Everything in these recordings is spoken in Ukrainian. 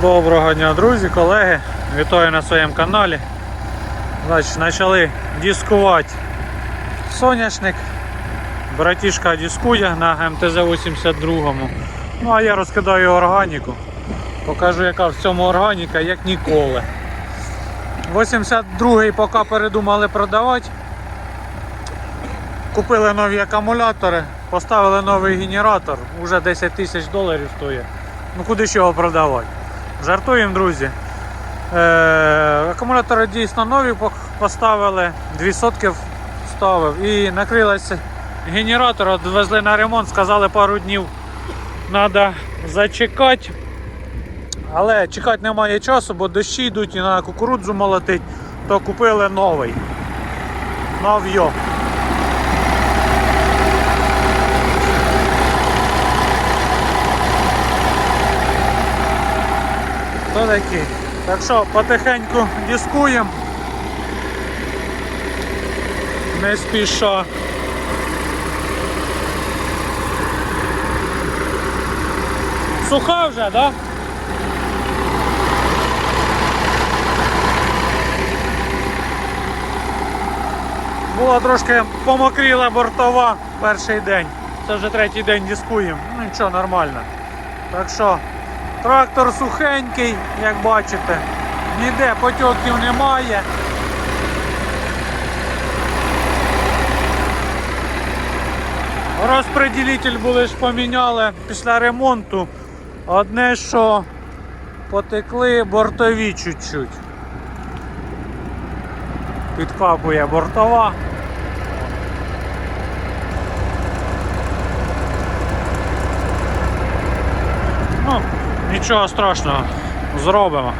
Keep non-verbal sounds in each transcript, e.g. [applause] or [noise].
Доброго дня, друзі, колеги. Вітаю на своєму каналі. Значить, почали дискувати соняшник. Братішка дискує на МТЗ-82. Ну а я розкидаю органіку. Покажу, яка в цьому органіка, як ніколи. 82-й поки передумали продавати. Купили нові акумулятори, поставили новий генератор, уже 10 тисяч доларів стоїть. Ну куди ж його продавати? Жартуємо, друзі. Е, акумулятори дійсно нові поставили, 2 сотки вставив і накрилася генератор, відвезли на ремонт, сказали пару днів треба зачекати. Але чекати немає часу, бо дощі йдуть і на кукурудзу молотить, то купили новий. Нов'йо. То такі. Так що потихеньку дискуємо. Не спіша. Суха вже? Да? Була трошки помокріла бортова перший день. Це вже третій день дискуємо. Ну нічого, нормально. Так що трактор сухенький, як бачите. Ніде потьоків немає. Розпреділитель були ж поміняли після ремонту. Одне, що потекли бортові чуть-чуть. Підкапує бортова. Ну, нічого страшного, зробимо.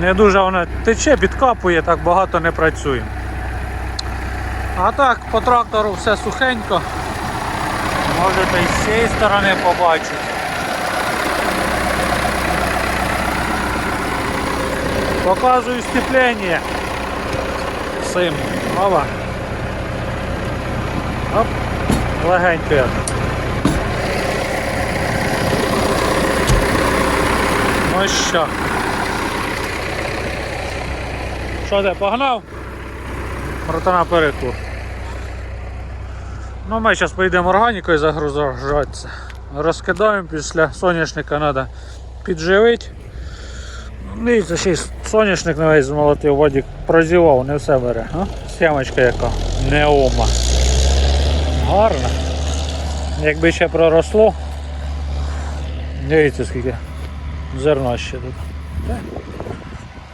Не дуже воно тече, підкапує, так багато не працює. А так, по трактору все сухенько. Можете і з цієї сторони побачити. Показую степлення. Ова. Оп. Легенько. Ну що? Що ти, погнав? Братана перекур. Ну ми зараз поїдемо органікою загружатися. Розкидаємо після соняшника треба підживити. Дивіться, ще й соняшник на весь змолотив, водік прозівав, не все бере. А? Схемочка яка. Неома. Гарно. Якби ще проросло. Дивіться скільки зерна ще тут.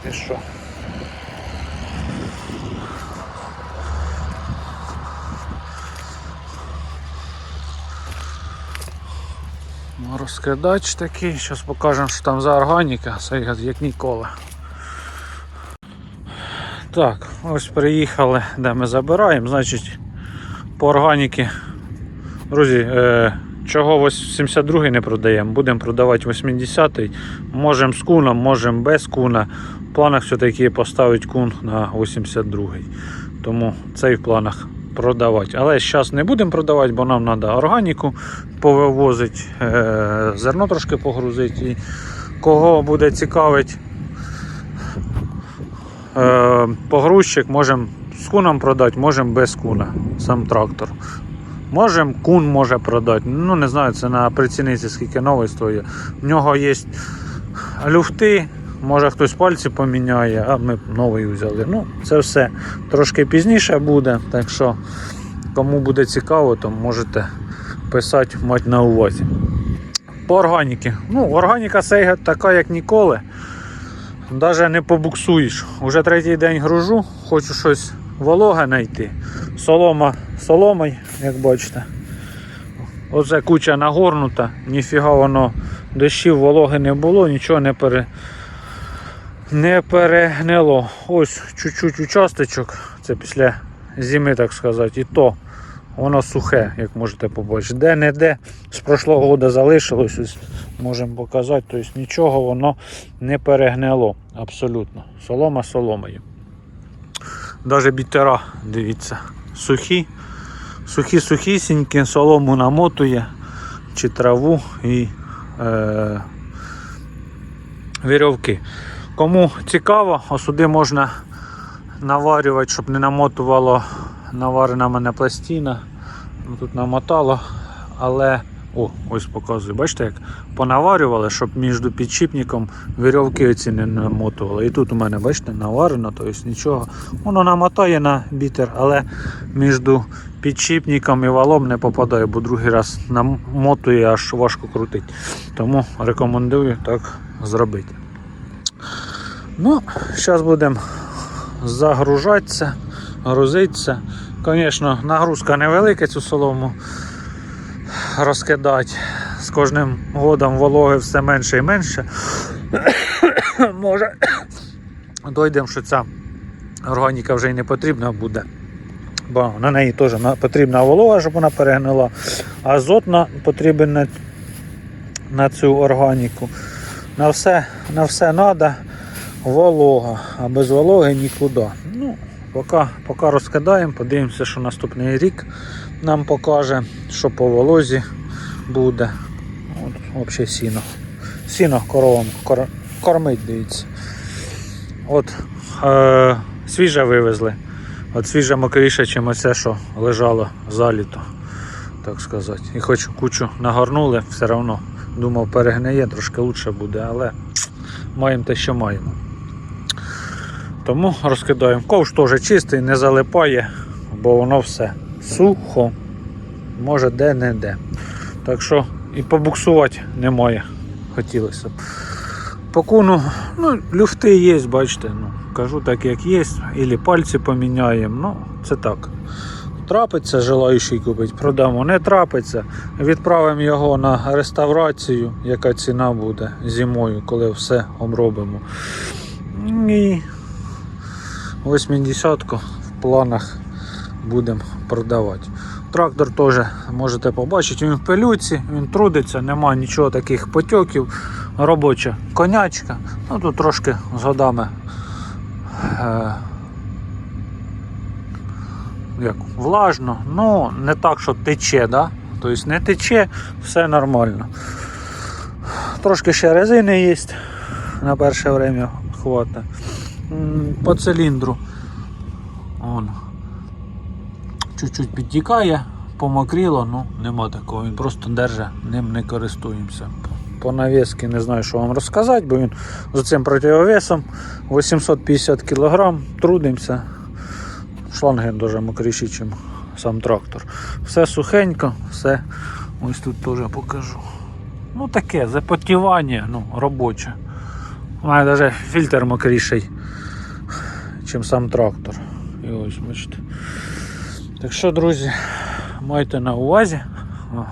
І що? Ну, Розкидач такий, зараз покажемо, що там за органіка, як- як ніколи. Так, ось приїхали, де ми забираємо, значить по органіки. Друзі, е, чого ось 72 не продаємо, будемо продавати 80-й. Можемо з куном, можемо без куна. В планах все-таки поставити кун на 82-й. Тому цей в планах продавати. Але зараз не будемо продавати, бо нам треба органіку повивозити, е, зерно трошки погрузити. І кого буде цікавить е, погрузчик, можемо з куном продати, можемо без куна, сам трактор. Можемо кун може продати. Ну не знаю, це на приціниці скільки новий стоїть. В нього є люфти, може хтось пальці поміняє, а ми новий взяли. Ну, це все трошки пізніше буде. Так що, кому буде цікаво, то можете писати, мати на увазі. По органіки. Ну, органіка Сейга така, як ніколи. Навіть не побуксуєш. Уже третій день гружу, хочу щось вологе знайти. Солома соломою, як бачите. Оце куча нагорнута, ніфіга воно дощів вологи не було, нічого не пере... не перегнило. Ось чуть-чуть участочок, це після зими, так сказати, і то воно сухе, як можете побачити. Де-не-де з прошлого року залишилось, ось можемо показати, тобто нічого воно не перегнило абсолютно. Солома соломою. Навіть бітера, дивіться, сухі, сухі сухісінькі, солому намотує чи траву і е, вірьовки. Кому цікаво, сюди можна наварювати, щоб не намотувало наварена мене пластина. Ну, Тут намотало, але о, ось показую. Бачите, як понаварювали, щоб між підшипником вірьовки оці не намотували. І тут у мене, бачите, наварено, тобто нічого. Воно намотає на бітер, але між підшипником і валом не попадає, бо другий раз намотує, аж важко крутить. Тому рекомендую так зробити. Ну, зараз будемо загружатися, грузитися. Звісно, нагрузка невелика цю солому розкидати. З кожним годом вологи все менше і менше. [coughs] Може, [coughs] дойдемо, що ця органіка вже й не потрібна буде. Бо на неї теж потрібна волога, щоб вона перегнила. Азот потрібен на, на цю органіку. На все, на все треба волога, а без вологи нікуди. Ну, поки, поки розкидаємо, подивимося, що наступний рік нам покаже, що по волозі буде. От, взагалі сіно. Сіно коровам кор, кормить, дивіться. От е, свіже вивезли. От свіже мокріше, ніж оце, що лежало за літо, так сказати. І хоч кучу нагорнули, все одно думав, перегниє, трошки краще буде, але маємо те, що маємо. Тому розкидаємо. Ковш теж чистий, не залипає, бо воно все сухо, може де-не-де. Так що і побуксувати немає, хотілося б. По ну, люфти є, бачите, ну, кажу так, як є, або пальці поміняємо. Ну, це так. Трапиться, желаючий купить, продамо. Не трапиться, відправимо його на реставрацію, яка ціна буде зимою, коли все обробимо. І 80-ку в планах будемо продавати. Трактор теж можете побачити, він в пилюці, він трудиться, нема нічого таких потьоків. Робоча конячка. Ну тут трошки з годами е, як, влажно, ну не так, що тече, да? тобто не тече, все нормально. Трошки ще резини є, на перше время хватить. По циліндру. Чуть-чуть підтікає, помокріло, ну нема такого. Він просто держить, ним не користуємося. По навіски не знаю, що вам розказати, бо він з цим противовесом 850 кг, трудимося. Шланги дуже мокріші, ніж сам трактор. Все сухенько, все ось тут теж покажу. Ну таке, запотівання, ну, робоче. У мене навіть фільтр мокріший, ніж сам трактор. І ось бачите. Так що, друзі, майте на увазі. О,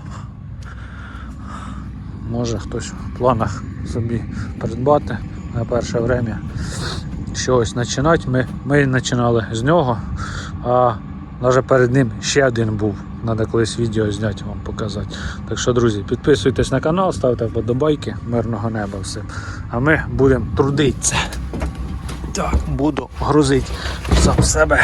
Може хтось в планах собі придбати на перше время щось починати. Ми, ми починали з нього, а навіть перед ним ще один був. Треба колись відео зняти вам показати. Так що, друзі, підписуйтесь на канал, ставте вподобайки, мирного неба всім. А ми будемо трудитися. Так, буду грузити сам себе.